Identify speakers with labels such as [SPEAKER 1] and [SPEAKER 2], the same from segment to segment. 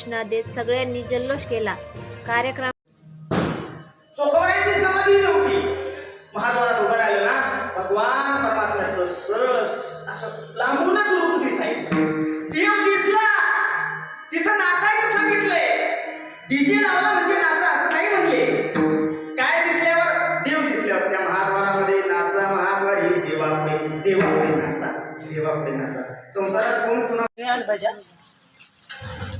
[SPEAKER 1] इशारा देत सगळ्यांनी जल्लोष केला. कार्यक्रम
[SPEAKER 2] चोखवायची समाधी नव्हती. महाद्वारात उभं राहिलं ना भगवान परमात्म्याचं सरळ असं लांबूनच रूप दिसायचं. देव दिसला. तिथं नाचायचं सांगितलंय डीजे लावला म्हणजे नाचा असं नाही म्हणले. काय दिसल्यावर? देव दिसल्यावर. त्या महाद्वारामध्ये नाचा महाद्वार हे देवापुढे देवापुढे नाचा देवापुढे नाचा. संसारात कोण कुणा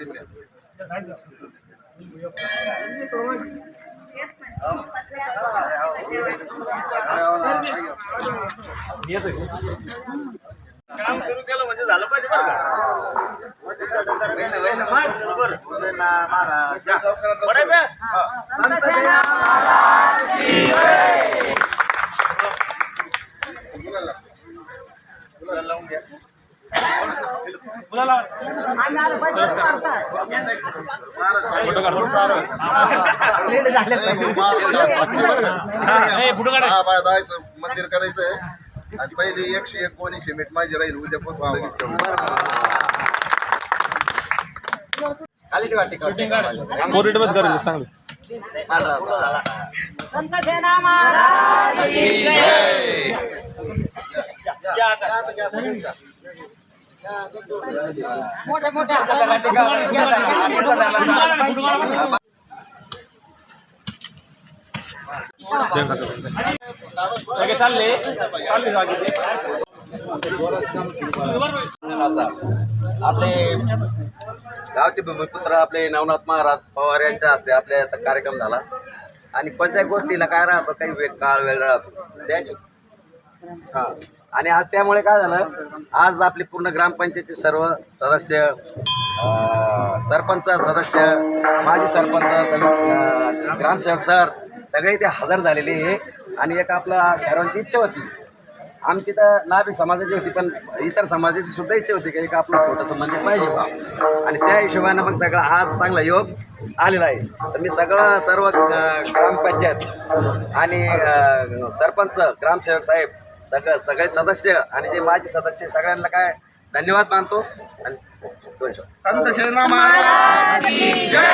[SPEAKER 3] Gracias.
[SPEAKER 2] काम सुरू केलं म्हणजे झालं पाहिजे बरं का बरोबर महाराज पडायचं
[SPEAKER 4] जायचं मंदिर करायचंय. आणि पहिली एकशे एक कोणी सिमेंट माझी राहील उद्यापासून लगेच करू.
[SPEAKER 3] खाली
[SPEAKER 5] चालले चालले
[SPEAKER 3] आपले गावचे भूमिपुत्र आपले नवनाथ महाराज पवार यांच्या हस्ते आपल्या याचा कार्यक्रम झाला. आणि कोणत्याही गोष्टीला काय राहतो काही वेळ काळ वेळ राहतो. त्या हा. आणि आज त्यामुळे काय झालं? आज आपले पूर्ण ग्रामपंचायतचे सर्व सदस्य सरपंच सदस्य माजी सरपंच सगळे ग्रामसेवक सर सगळे इथे हजर झालेले आहे आणि एक आपला सर्वांची इच्छा होती. आमची तर नाभिक समाजाची होती पण इतर समाजाची सुद्धा इच्छा होती की एक आपलं छोटंसं मंदिर पाहिजे बा. आणि त्या हिशोबानं मग सगळं आज चांगला योग आलेला आहे. तर मी सगळं सर्व ग्रामपंचायत आणि सरपंच ग्रामसेवक साहेब सगळं सगळे सदस्य आणि जे माझे सदस्य सगळ्यांना काय धन्यवाद मानतो आणि दोन
[SPEAKER 4] संत जय!